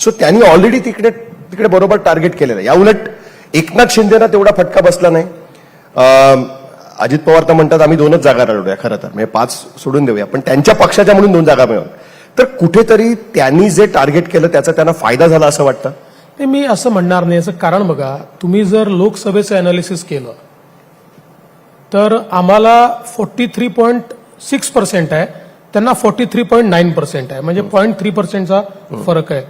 So त्यांनी already तिकडे तिकडे बरोबर टार्गेट केलेलं आहे. या उलट एकनाथ शिंदेना तेवढा फटका बसला नाही. अजित पवार तर म्हणतात आम्ही दोनच जागा लढवूया खरं तर. म्हणजे पाच सोडून देऊया. पण त्यांच्या पक्षाच्या म्हणून दोन जागा मिळवल्या तर कुठेतरी त्यांनी जे टार्गेट केलं त्याचा त्यांना फायदा झाला असं वाटतं? ते मी असं म्हणणार नाही. याचं कारण बघा तुम्ही जर लोकसभेचं अनालिसिस केलं तर आम्हाला forty three point six percent आहे. त्यांना forty three point nine percent आहे. म्हणजे पॉईंट थ्री पर्सेंटचा फरक आहे.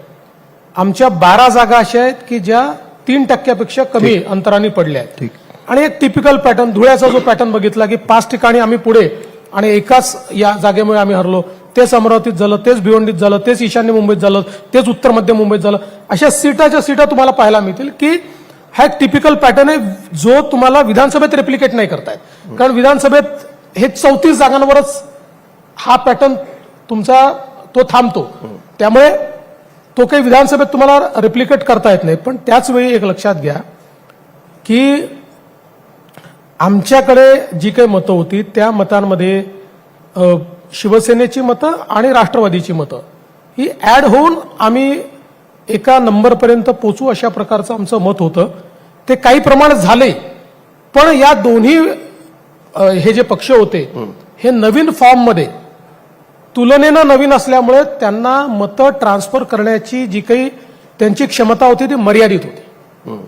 आमच्या बारा जागा अशा आहेत की ज्या तीन टक्क्यापेक्षा कमी अंतराने पडल्या आहेत. ठीक. आणि एक टिपिकल पॅटर्न धुळ्याचा जो पॅटर्न बघितला की पाच ठिकाणी आम्ही पुढे आणि एकाच या जागेमुळे आम्ही हरलो तेच अमरावतीत झालं तेच भिवंडीत झालं तेच ईशान्य मुंबईत झालं तेच उत्तर मध्य मुंबईत झालं. अशा सीटाच्या सीटा तुम्हाला पाहायला मिळतील की हा एक टिपिकल पॅटर्न आहे जो तुम्हाला विधानसभेत रेप्लिकेट नाही करतायत. कारण विधानसभेत हे चौतीस जागांवरच हा पॅटर्न तुमचा तो थांबतो. त्यामुळे तो काही विधानसभेत तुम्हाला रेप्लिकेट करता येत नाही पण त्याच वेळी एक लक्षात घ्या की आमच्याकडे जी काही मतं होती त्या मतांमध्ये शिवसेनेची मतं आणि राष्ट्रवादीची मतं. ही ऍड होऊन आम्ही एका नंबरपर्यंत पोचू अशा प्रकारचं आमचं मत होतं. ते काही प्रमाणात झाले पण या दोन्ही हे जे पक्ष होते हे. नवीन फॉर्ममध्ये तुलनेनं नवीन असल्यामुळे त्यांना मतं ट्रान्सफर करण्याची जी काही त्यांची क्षमता होती ती मर्यादित होती.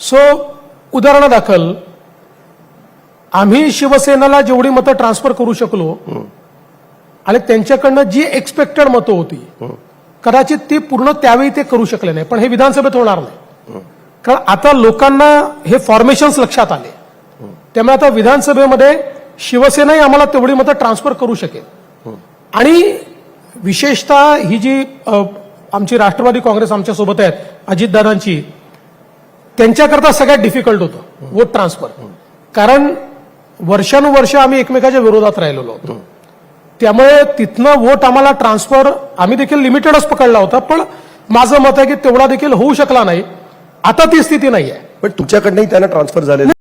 सो उदाहरणादाखल आम्ही शिवसेनेला जेवढी मतं ट्रान्सफर करू शकलो आणि त्यांच्याकडनं जी एक्सपेक्टेड मतं होती कदाचित ती पूर्ण त्यावेळी ते करू शकले नाही. पण हे विधानसभेत होणार नाही. कारण आता लोकांना हे फॉर्मेशन्स लक्षात आले. त्यामुळे आता विधानसभेमध्ये शिवसेनाही आम्हाला तेवढी मतं ट्रान्सफर करू शकेल. आणि विशेषतः ही जी आमची राष्ट्रवादी काँग्रेस आमच्यासोबत आहेत अजितदादांची त्यांच्याकरता सगळ्यात डिफिकल्ट होतं वोट ट्रान्सफर कारण वर्षानुवर्ष आम्ही एकमेकाच्या विरोधात राहिलेलो होतो. त्यामुळे तिथनं वोट आम्हाला ट्रान्सफर आम्ही देखील लिमिटेडच पकडला होता पण माझं मत आहे की तेवढा देखील होऊ शकला नाही. आता ती स्थिती नाही आहे पण तुमच्याकडनंही त्यांना ट्रान्सफर झालेलं